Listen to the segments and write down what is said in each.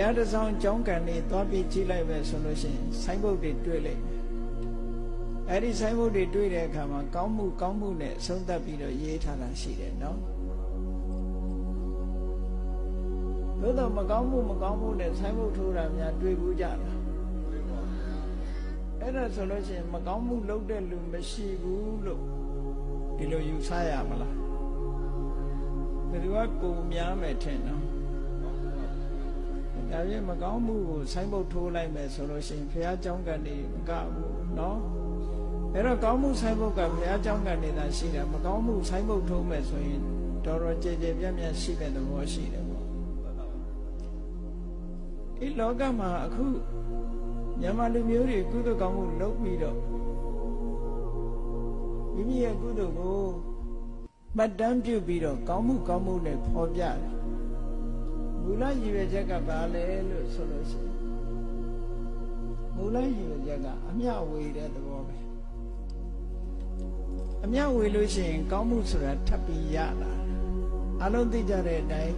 ရားတစ်ဆောင်ကြောင်းကန်နေသွားပြီးကြည့်လိုက်ပဲဆိုလို့ရှိရင်ဆိုင်းဘုတ်တွေတွေ့လိုက်မယ်အဲ့ဒီဆိုင်းဘုတ်တွေတွေ့တဲ့အခါမှာကောင်းမှုကောင်းမှုနဲ့ဆုံးသက်ပြီးတော့ရေးထားတာရှိတယ်နော်သို့တော့မကောင်းမှုမကောင်းမှုနဲ့ဆိုင်းဘုတ်ထိုးတာများတွေ့ဘူးကြလားအဲ့ဒါဆိုလို့ရှိရင်မကောင်းမှုလုပ်တဲ့လူမရှိဘူးလို့ဒီလိုယူဆရမလားဘယ်သူကပုံများမယ်ထင်နော် ဒါပြင်မကောင်းမှုကိုဆိုင်းဘုတ်ထိုးလိုက်မယ်ဆိုလို့ရှိရင်ဘုရားကျောင်းကနေမကဘူးနော်အဲ့တော့ကောင်းမှုဆိုင်းဘုတ်ကဘုရားကျောင်းကနေသာရှိတယ်မကောင်းမှုဆိုင်းဘုတ်ထိုးမယ်ဆိုရင်တော်တော်ကြည်ကြည်ပြန့်ပြန့်ရှိတဲ့သဘောရှိတယ်ပေါ့ဒီလောကမှာအခုမြန်မာလူမျိုးတွေကုသိုလ်ကောင်းမှုလုပ်ပြီးတော့မိမိရဲ့ကုသိုလ်ကိုမှတ်တမ်းပြုပြီးတော့ကောင်းမှုကောင်းမှုနဲ့ဖော်ပြတယ်မူ လရည်ရွယ်ချက်ကဘာလဲလို့ဆိုလို့ရှိရင်မူလရည်ရွယ်ချက်ကအမျှဝေတဲ့သဘောပဲအမျှဝေလို့ရှိရင် ကောင်းမှုဆိုတာထပ်ပြီးရလာအလုံးသိကြတဲ့အတိုင်း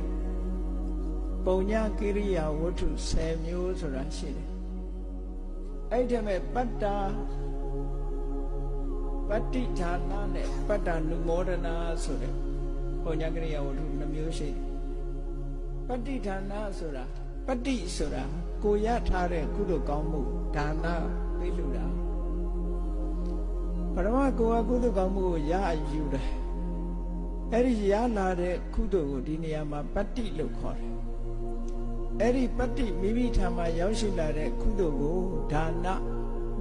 ပုံညာကိရိယာဝတ္ထု10မျိုးဆိုတာရှိတယ်အဲ့ဒီမဲ့ပတ္တာပတ္တိဌာနနဲ့ပတ္တနုမောဒနာဆိုတဲ့ပုံညာကိရိယာဝတ္ထု2မျိုးရှိတယ် ပတ္တိဌာနဆိုတာပတ္တိဆိုတာကိုရထားတဲ့ကုသိုလ်ကောင်းမှုဒါနပေးလူတာပရမကိုကကုသိုလ်ကောင်းမှုကိုရယူတယ်အဲ့ဒီရလာတဲ့ကုသိုလ်ကိုဒီနေရာမှာပတ္တိလို့ခေါ်တယ်အဲ့ဒီပတ္တိမိမိထံမှာရောက်ရှိလာတဲ့ကုသိုလ်ကိုဒါန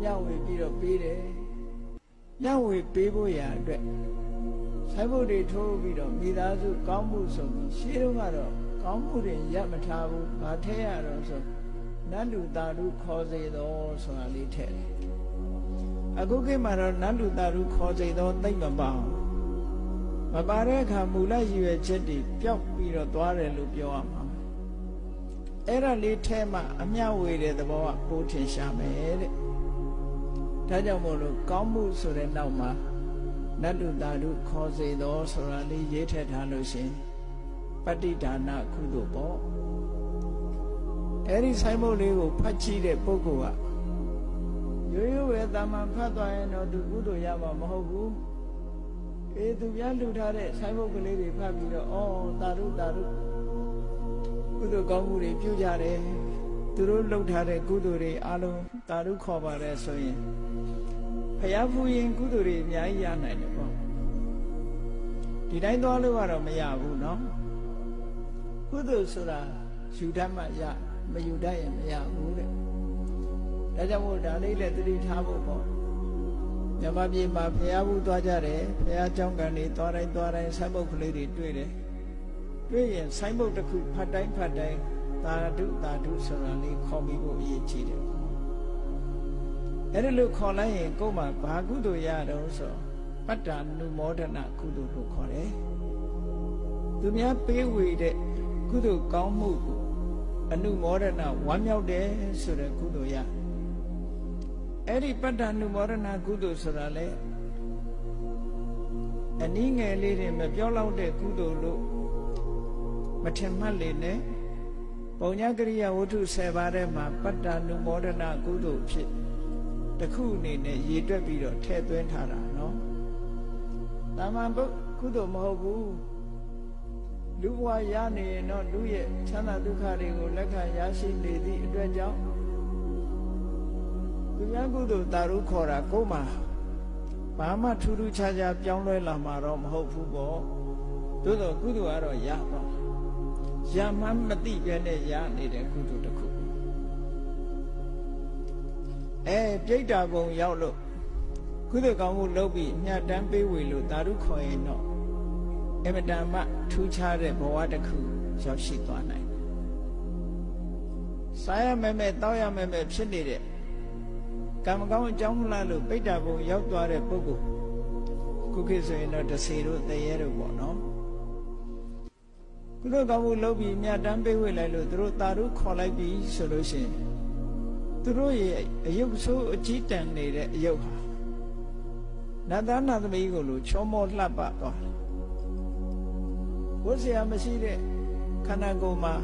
မျှဝေပြီးတော့ပေးတယ်မျှဝေပေးဖို့ရာအတွက်ဆိုင်ဘုတ်တွေထိုးပြီးတော့မိသားစုကောင်းမှုဆိုပြီးရှင်းတော့ကတော့ ကောင်းမှုတွေရမထားဘူး။ဘာထဲရတော့ဆိုနတ်လူသားလူခေါ်စေတော်ဆိုတာလေးထည့်တယ်။အခုခေတ်မှာတော့နတ်လူသားလူခေါ်စေတော်သိမ့်မပါဘူး။မပါတဲ့အခါမူလရည်ရွယ်ချက်တွေပျောက်ပြီးတော့သွားတယ်လို့ပြောရမှာ။အဲ့ဒါလေးထဲမှာအမျှဝေတဲ့သဘောကပိုးထင်ရှားမယ်တဲ့။ဒါကြောင့်မို့လို့ကောင်းမှုဆိုတဲ့နောက်မှာနတ်လူသားလူခေါ်စေတော်ဆိုတာလေးရေးထည့်ထားလို့ရှိရင် ပဋိဒါနကုသိုလ်ပေါ့အဲ့ဒီဆိုင်မုတ်လေးကိုဖတ်ကြည့်တဲ့ပုဂ္ဂိုလ်ကရိုးရိုးပဲတာမန်ဖတ်သွားရင်တော့သူကုသိုလ်ရမှာမဟုတ်ဘူးအေးသူပြန်လှူထားတဲ့ဆိုင်မုတ်ကလေးတွေဖတ်ပြီးတော့ဩတာရုတာရုကုသိုလ်ကောင်းမှုတွေပြုကြတယ်သူတို့လှုပ်ထားတဲ့ကုသိုလ်တွေအလုံးတာရုခေါ်ပါတယ်ဆိုရင်ဖျားဖူးရင်ကုသိုလ်တွေအများကြီးရနိုင်တယ်ပေါ့ဒီတိုင်းသွားလို့ကတော့မရဘူးเนาะ ကုသိုလ်ဆိုတာယူတတ်မှရမယူတတ်ရင်မရဘူးတဲ့ဒါကြောင့်မို့ဒါလေးလည်းသတိထားဖို့ပေါ့မြမပြေမှာဘုရားဘူးသွားကြတယ်ဘုရားကျောင်းကန်တွေသွားတိုင်းသွားတိုင်းဆိုင်းဘုတ်ကလေးတွေတွေ့တယ်တွေ့ရင်ဆိုင်းဘုတ်တစ်ခုဖတ်တိုင်းဖတ်တိုင်းသာဓုသာဓုဆိုတာလေးခေါ်ပြီးဖို့အရေးကြီးတယ်အဲ့ဒီလိုခေါ်လိုက်ရင်ကိုယ်မှာဘာကုသိုလ်ရတော့ဆိုပတ္တာနုမောဒနာကုသိုလ်ကိုခေါ်တယ်။သူများပေးဝေတဲ့ ကုသိုလ်ကောင်းမှုကိုအနုမောဒနာဝမ်းမြောက်တယ်ဆိုတဲ့ကုသိုလ်ရအဲ့ဒီပတ္တနုမောဒနာကုသိုလ်ဆိုတာလေအနည်းငယ်လေးတွေမပြောလောက်တဲ့ကုသိုလ်လို့မထင်မှတ်လေနဲ့ပုံညာကရိယာဝတ္ထု10ပါးထဲမှာပတ္တနုမောဒနာကုသိုလ်ဖြစ်တစ်ခုအနေနဲ့ရည်တွက်ပြီးတော့ထည့်သွင်းထားတာနော်တာမန်ပုကုသိုလ်မဟုတ်ဘူး လူဘဝရနေရင်တော့လူရဲ့ချမ်းသာဒုက္ခတွေကိုလက်ခံရရှိနေသည့်အတွက်ကြောင့်သူများကုသိုလ်တာရုခေါ်တာကိုမှဘာမှထူးထူးခြားခြားပြောင်းလဲလာမှာတော့မဟုတ်ဘူးပေါ့သို့တော့ကုသိုလ်ကတော့ရတော့ရမှမသိပြနဲ့ရနေတဲ့ကုသိုလ်တစ်ခုအဲပြိတ္တာဘုံရောက်လို့ကုသိုလ်ကောင်းမှုလုပ်ပြီးညှတန်းပေးဝေလို့တာရုခေါ်ရင်တော့ အမတန်မှထူးခြားတဲ့ဘဝတစ်ခုရောက်ရှိသွားနိုင်တယ်။စားရမယ်မဲ့တောက်ရမယ်မဲ့ဖြစ်နေတဲ့ကံမကောင်းအကြောင်းမလားလို့ပိဋ္ဌာဘုံရောက်သွားတဲ့ပုဂ္ဂိုလ်ခုခေတ်ဆိုရင်တော့တစေတို့တရေတို့ပေါ့နော်။ကုသိုလ်ကောင်းမှုလုပ်ပြီးမြတ်တမ်းပေးဝေလိုက်လို့သူတို့တာရုခေါ်လိုက်ပြီဆိုလို့ရှိရင်သူတို့ရဲ့အယုတ်ဆိုးအကြီးတန်နေတဲ့အယုတ်ဟာနတ်သားနတ်သမီးကိုလို့ချောမောလှပသွားတယ် ဝတ်เสียမရှိတဲ့ခန္ဓာကိုယ်မှာ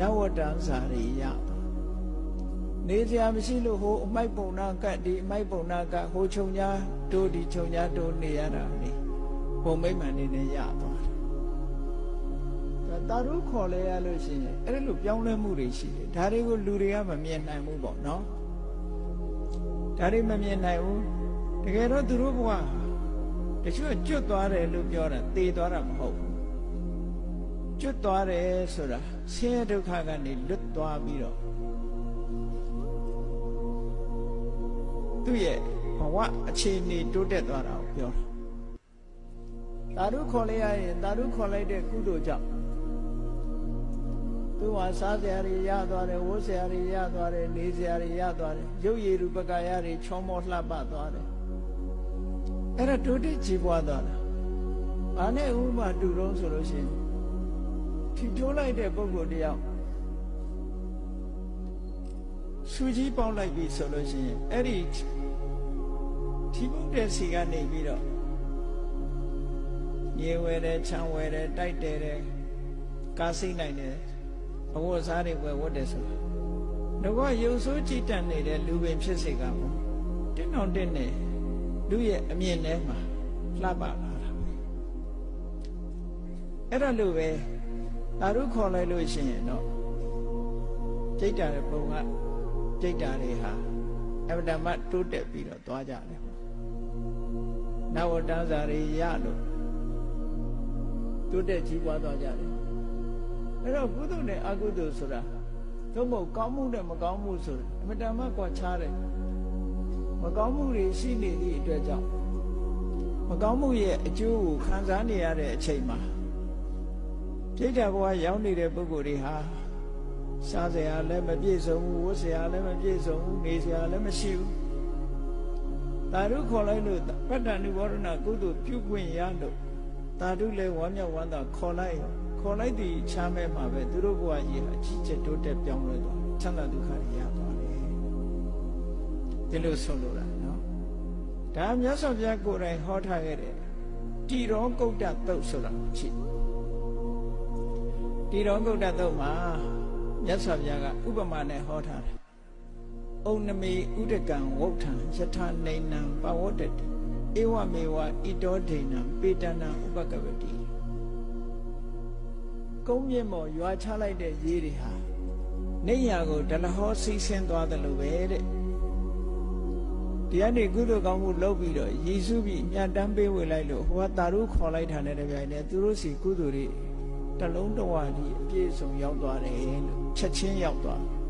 နဝတ္တံစာရိယနေစရာမရှိလို့ဟိုအမိုက်ပုံနာကတ်ဒီအမိုက်ပုံနာကတ်ဟိုခြုံညာတို့ဒီခြုံညာတို့နေရတာလေဘုံမိမ့်မှန်နေနဲ့ရသွားတယ်တာရုခေါ်လဲရလို့ရှိရင်အဲ့လိုပြောင်းလဲမှုတွေရှိတယ်ဒါတွေကိုလူတွေကမမြင်နိုင်ဘူးပေါ့နော်ဒါတွေမမြင်နိုင်ဘူးတကယ်တော့သူတို့ဘဝတချို့ကျွတ်သွားတယ်လို့ပြောတာသေသွားတာမဟုတ်ဘူး ကျွတ်သွားတယ်ဆိုတာဆင်းရဲဒုက္ခကနေလွတ်သွားပြီးတော့သူ့ရဲ့ဘဝအခြေအနေတိုးတက်သွားတာကိုပြောတာသာဓုခေါ်လိုက်ရရင်သာဓုခေါ်လိုက်တဲ့ကုသိုလ်ကြောင့်သူဟာစားစရာတွေရသွားတယ်ဝတ်စရာတွေရသွားတယ်နေစရာတွေရသွားတယ်ရုပ်ရည်ရူပကာယတွေချောမောလှပသွားတယ်အဲ့ဒါတိုးတက်ကြီးပွားသွားတာဘာနဲ့ဥပမာတူတော့ဆိုလို့ရှိရင် ထီတိုးလိုက်တဲ့ပုံကိုယ်တယောက်စူကြီးပေါက်လိုက်ပြီဆိုလို့ရှိရင်အဲ့ဒီထီပုတ်တဲ့စီကနေပြီးတော့ရေဝဲတယ်ခြံဝဲတယ်တိုက်တယ်တယ်ကားစိမ့်နိုင်တယ်အဝတ်စားတွေဝယ်ဝတ်တယ်ဆိုတာတော့ရုပ်ဆိုးကြည်တတ်နေတဲ့လူပင်ဖြစ်စေကမို့တင်းအောင်တင်းနေလူရဲ့အမြင်ထဲမှာလှပလာတာအဲ့ဒါလိုပဲ သာရုခေါ်လိုက်လို့ရှိရင်တော့ကြိတ်တာတဲ့ပုံကကြိတ်တာတွေဟာအမတမတိုးတက်ပြီးတော့သွားကြတယ်နဝတ္တဇာရိရလို့တိုးတက်ကြီးပွားသွားကြတယ်အဲ့တော့ကုသိုလ်နဲ့အကုသိုလ်ဆိုတာသို့မဟုတ်ကောင်းမှုနဲ့မကောင်းမှုဆိုတာအမတမကွာခြားတယ်မကောင်းမှုတွေရှိနေသည့်အတွက်ကြောင့်မကောင်းမှုရဲ့အကျိုးကိုခံစားနေရတဲ့အချိန်မှာ ပြိတ္တာဘဝရောက်နေတဲ့ပုဂ္ဂိုလ်တွေဟာစားစရာလည်းမပြည့်စုံဘူးဝတ်စရာလည်းမပြည့်စုံဘူးနေစရာလည်းမရှိဘူးသာဓုခေါ်လိုက်လို့ပတ္တဏုဘောရဏကုသိုလ်ပြုခွင့်ရလို့သာဓုလည်းဝမ်းမြောက်ဝမ်းသာခေါ်လိုက်ခေါ်လိုက်ဒီချမ်းမဲ့မှာပဲသူတို့ဘဝကြီးဟာကြီးကျယ်တိုးတက်ပြောင်းလဲသွားချမ်းသာဒုက္ခတွေရသွားတယ်ဒီလိုဆုံးလို့လားနော်ဒါမြတ်စွာဘုရားကိုယ်တိုင်ဟောထားခဲ့တယ်တိရောကုတ်တသုတ်ဆိုတာရှိတိရော ကုတ်တသုတ်မှာမြတ်စွာဘုရားကဥပမာနဲ့ဟောထားတယ်။ဩနမေဥဒကံဝုဋ္ဌံယထာနေနံပဝတ္တတိဧဝမေဝဣတောဒိဏံပေတနာဥပကဝတိကုန်းမြင့်မော်ရွာချလိုက်တဲ့ရေတွေဟာနေရကိုဒလဟောစီးဆင်းသွားတယ်လို့ပဲတဲ့တရားနေကုသိုလ်ကောင်းမှုလုပ်ပြီးတော့ယေရှုပြီးညတန်းပေးဝေလိုက်လို့ဟိုကတာရုခေါ်လိုက်တာနဲ့တပြိုင်တည်းသူတို့စီကုသိုလ်တွေ တလုံးတဝါဒီအပြည့်စုံရောက်သွားတယ်လို့ချက်ချင်းရောက်သွားတယ်